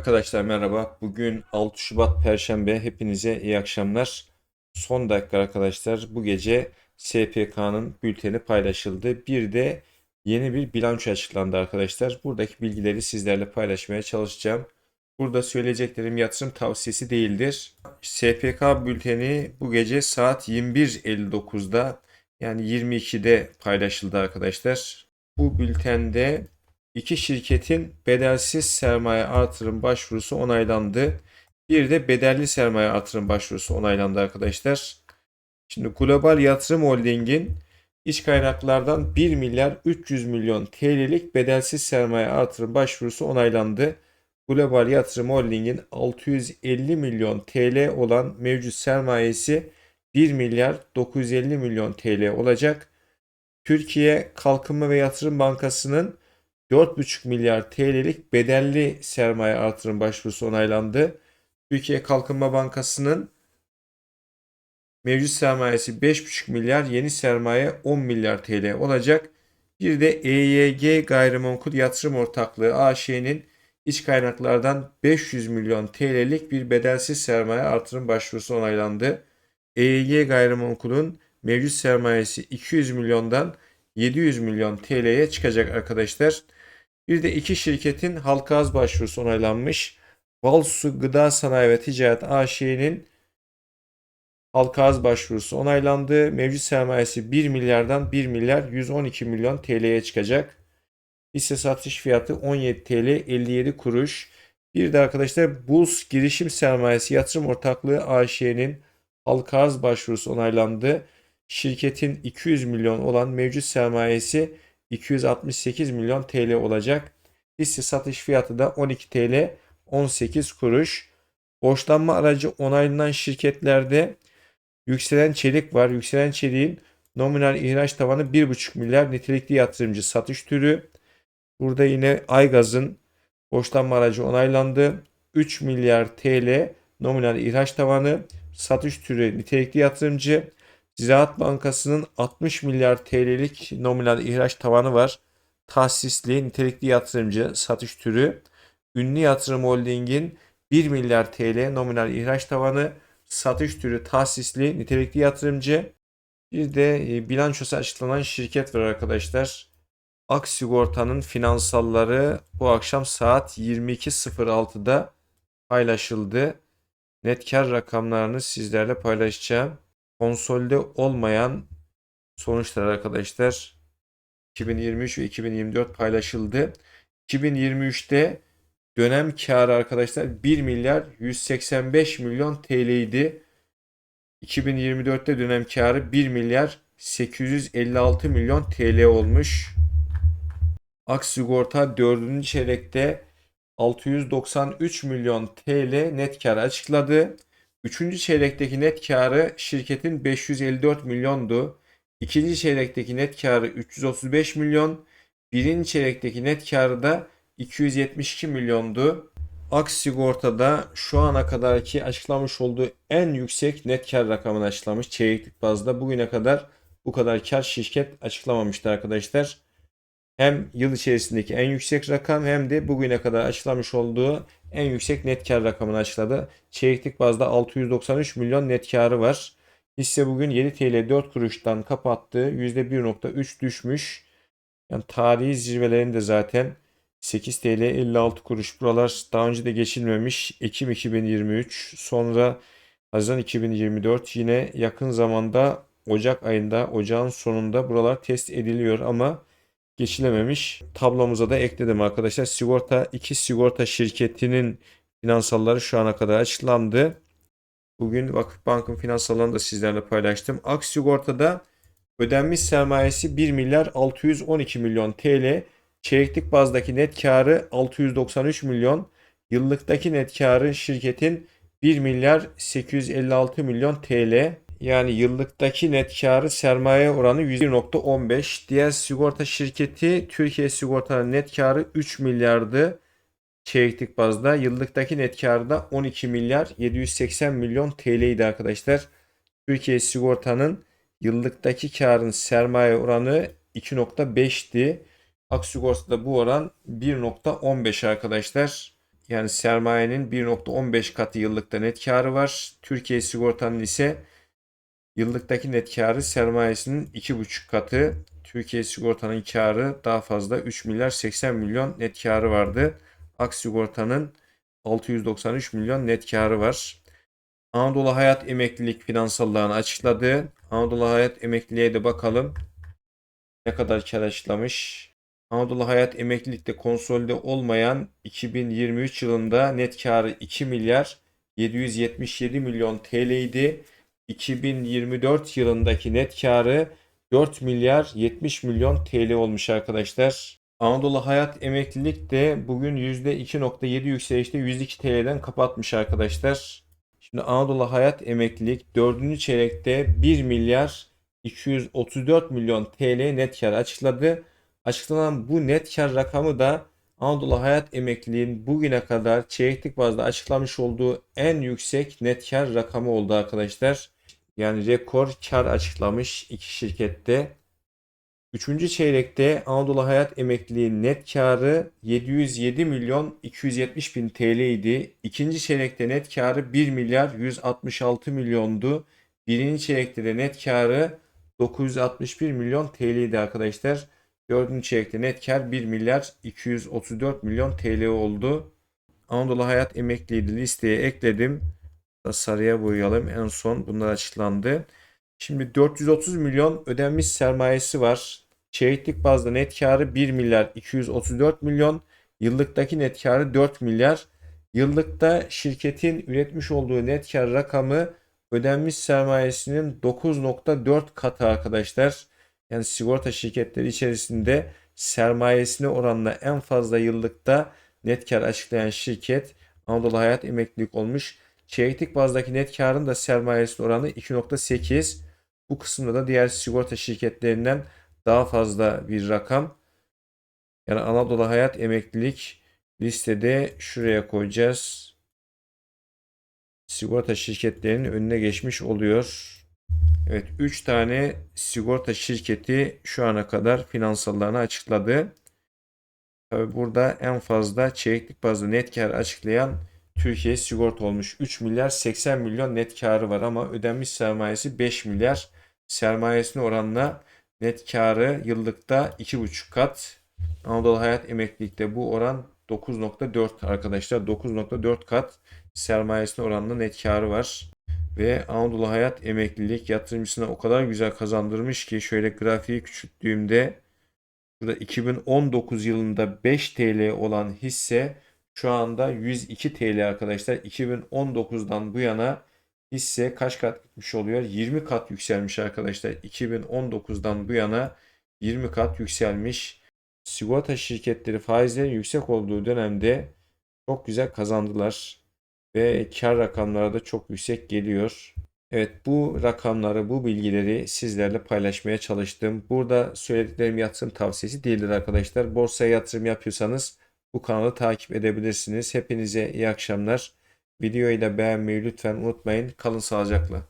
Arkadaşlar merhaba. Bugün 6 Şubat Perşembe. Hepinize iyi akşamlar. Son dakika arkadaşlar. Bu gece SPK'nın bülteni paylaşıldı. Bir de yeni bir bilanço açıklandı arkadaşlar. Buradaki bilgileri sizlerle paylaşmaya çalışacağım. Burada söyleyeceklerim yatırım tavsiyesi değildir. SPK bülteni bu gece saat 21.59'da yani 22'de paylaşıldı arkadaşlar. Bu bültende İki şirketin bedelsiz sermaye artırım başvurusu onaylandı. Bir de bedelli sermaye artırım başvurusu onaylandı arkadaşlar. Şimdi Global Yatırım Holding'in iç kaynaklardan 1 milyar 300 milyon TL'lik bedelsiz sermaye artırım başvurusu onaylandı. Global Yatırım Holding'in 650 milyon TL olan mevcut sermayesi 1 milyar 950 milyon TL olacak. Türkiye Kalkınma ve Yatırım Bankası'nın 4,5 milyar TL'lik bedelli sermaye artırım başvurusu onaylandı. Türkiye Kalkınma Bankası'nın mevcut sermayesi 5,5 milyar, yeni sermaye 10 milyar TL olacak. Bir de EYG Gayrimenkul Yatırım Ortaklığı AŞ'nin iç kaynaklardan 500 milyon TL'lik bir bedelsiz sermaye artırım başvurusu onaylandı. EYG Gayrimenkul'ün mevcut sermayesi 200 milyondan 700 milyon TL'ye çıkacak arkadaşlar. Bir de iki şirketin halka arz başvurusu onaylanmış. Valsu Gıda Sanayi ve Ticaret AŞ'nin halka arz başvurusu onaylandı. Mevcut sermayesi 1 milyardan 1 milyar 112 milyon TL'ye çıkacak. Hisse satış fiyatı 17 TL 57 kuruş. Bir de arkadaşlar Bulls Girişim Sermayesi Yatırım Ortaklığı AŞ'nin halka arz başvurusu onaylandı. Şirketin 200 milyon olan mevcut sermayesi 268 milyon TL olacak. Hisse satış fiyatı da 12 TL 18 kuruş. Borçlanma aracı onaylanan şirketlerde Yükselen Çelik var. Yükselen Çelik'in nominal ihraç tavanı 1,5 milyar nitelikli yatırımcı satış türü. Burada yine Aygaz'ın borçlanma aracı onaylandı. 3 milyar TL nominal ihraç tavanı satış türü nitelikli yatırımcı. Ziraat Bankası'nın 60 milyar TL'lik nominal ihraç tavanı var. Tahsisli, nitelikli yatırımcı satış türü. Ünlü Yatırım Holding'in 1 milyar TL nominal ihraç tavanı, satış türü tahsisli, nitelikli yatırımcı. Bir de e, bilançosu açıklanan şirket var arkadaşlar. Ak Sigorta'nın finansalları bu akşam saat 22.06'da paylaşıldı. Net kar rakamlarını sizlerle paylaşacağım konsolde olmayan sonuçlar arkadaşlar 2023 ve 2024 paylaşıldı. 2023'te dönem karı arkadaşlar 1 milyar 185 milyon TL idi. 2024'te dönem karı 1 milyar 856 milyon TL olmuş. Ak Sigorta 4. çeyrekte 693 milyon TL net kar açıkladı. Üçüncü çeyrekteki net karı şirketin 554 milyondu. İkinci çeyrekteki net karı 335 milyon. Birinci çeyrekteki net karı da 272 milyondu. Ak Sigorta'da şu ana kadarki açıklamış olduğu en yüksek net kar rakamını açıklamış çeyreklik bazda. Bugüne kadar bu kadar kar şirket açıklamamıştı arkadaşlar. Hem yıl içerisindeki en yüksek rakam hem de bugüne kadar açıklamış olduğu en yüksek net kar rakamını açıkladı. Çeyreklik bazda 693 milyon net karı var. Hisse bugün 7 TL 4 kuruştan kapattı. %1.3 düşmüş. Yani tarihi zirvelerinde zaten 8 TL 56 kuruş. Buralar daha önce de geçilmemiş. Ekim 2023 sonra Haziran 2024 yine yakın zamanda Ocak ayında Ocağın sonunda buralar test ediliyor ama geçilememiş. Tablomuza da ekledim arkadaşlar. Sigorta iki sigorta şirketinin finansalları şu ana kadar açıklandı. Bugün Vakıfbank'ın finansallarını da sizlerle paylaştım. Ak Sigorta'da ödenmiş sermayesi 1 milyar 612 milyon TL. Çeyreklik bazdaki net karı 693 milyon. Yıllıktaki net karı şirketin 1 milyar 856 milyon TL. Yani yıllıktaki net karı sermaye oranı %1.15. Diğer sigorta şirketi Türkiye Sigorta'nın net karı 3 milyardı çeyreklik bazda. Yıllıktaki net karı da 12 milyar 780 milyon TL idi arkadaşlar. Türkiye Sigorta'nın yıllıktaki karın sermaye oranı 2.5'ti. Ak Sigorta'da bu oran 1.15 arkadaşlar. Yani sermayenin 1.15 katı yıllıkta net karı var. Türkiye Sigorta'nın ise yıllıktaki net karı sermayesinin 2.5 katı. Türkiye Sigorta'nın karı daha fazla 3 milyar 80 milyon net karı vardı. Ak Sigorta'nın 693 milyon net karı var. Anadolu Hayat emeklilik finansallarını açıkladı. Anadolu Hayat emekliliğe de bakalım. Ne kadar kar açıklamış. Anadolu Hayat emeklilikte konsolide olmayan 2023 yılında net karı 2 milyar 777 milyon TL idi. 2024 yılındaki net karı 4 milyar 70 milyon TL olmuş arkadaşlar. Anadolu Hayat emeklilik de bugün %2.7 yükselişte 102 TL'den kapatmış arkadaşlar. Şimdi Anadolu Hayat emeklilik 4. çeyrekte 1 milyar 234 milyon TL net kar açıkladı. Açıklanan bu net kar rakamı da Anadolu Hayat Emekliliğin bugüne kadar çeyreklik bazda açıklamış olduğu en yüksek net kar rakamı oldu arkadaşlar. Yani rekor kar açıklamış iki şirkette. Üçüncü çeyrekte Anadolu Hayat Emekliliğin net karı 707 milyon 270 bin TL idi. İkinci çeyrekte net karı 1 milyar 166 milyondu. Birinci çeyrekte de net karı 961 milyon TL idi arkadaşlar. Dördüncü çeyrekte net kar 1 milyar 234 milyon TL oldu. Anadolu Hayat Emekliliği listeye ekledim. Da sarıya boyayalım. En son bunlar açıklandı. Şimdi 430 milyon ödenmiş sermayesi var. Çeyreklik bazda net karı 1 milyar 234 milyon. Yıllıktaki net karı 4 milyar. Yıllıkta şirketin üretmiş olduğu net kar rakamı ödenmiş sermayesinin 9.4 katı arkadaşlar. Yani sigorta şirketleri içerisinde sermayesine oranla en fazla yıllıkta net kar açıklayan şirket Anadolu Hayat Emeklilik olmuş. Çeyreklik bazdaki net karın da sermayesine oranı 2.8. Bu kısımda da diğer sigorta şirketlerinden daha fazla bir rakam. Yani Anadolu Hayat Emeklilik listede şuraya koyacağız. Sigorta şirketlerinin önüne geçmiş oluyor. Evet 3 tane sigorta şirketi şu ana kadar finansallarını açıkladı. Tabi burada en fazla çeyreklik bazda net kar açıklayan Türkiye sigorta olmuş. 3 milyar 80 milyon net karı var ama ödenmiş sermayesi 5 milyar. Sermayesine oranla net karı yıllıkta 2,5 kat. Anadolu Hayat Emeklilikte bu oran 9.4 arkadaşlar. 9.4 kat sermayesine oranla net karı var. Ve Anadolu Hayat Emeklilik yatırımcısına o kadar güzel kazandırmış ki şöyle grafiği küçülttüğümde burada 2019 yılında 5 TL olan hisse şu anda 102 TL arkadaşlar. 2019'dan bu yana hisse kaç kat gitmiş oluyor? 20 kat yükselmiş arkadaşlar. 2019'dan bu yana 20 kat yükselmiş. Sigorta şirketleri faizlerin yüksek olduğu dönemde çok güzel kazandılar ve kar rakamları da çok yüksek geliyor. Evet bu rakamları, bu bilgileri sizlerle paylaşmaya çalıştım. Burada söylediklerim yatırım tavsiyesi değildir arkadaşlar. Borsaya yatırım yapıyorsanız bu kanalı takip edebilirsiniz. Hepinize iyi akşamlar. Videoyu da beğenmeyi lütfen unutmayın. Kalın sağlıcakla.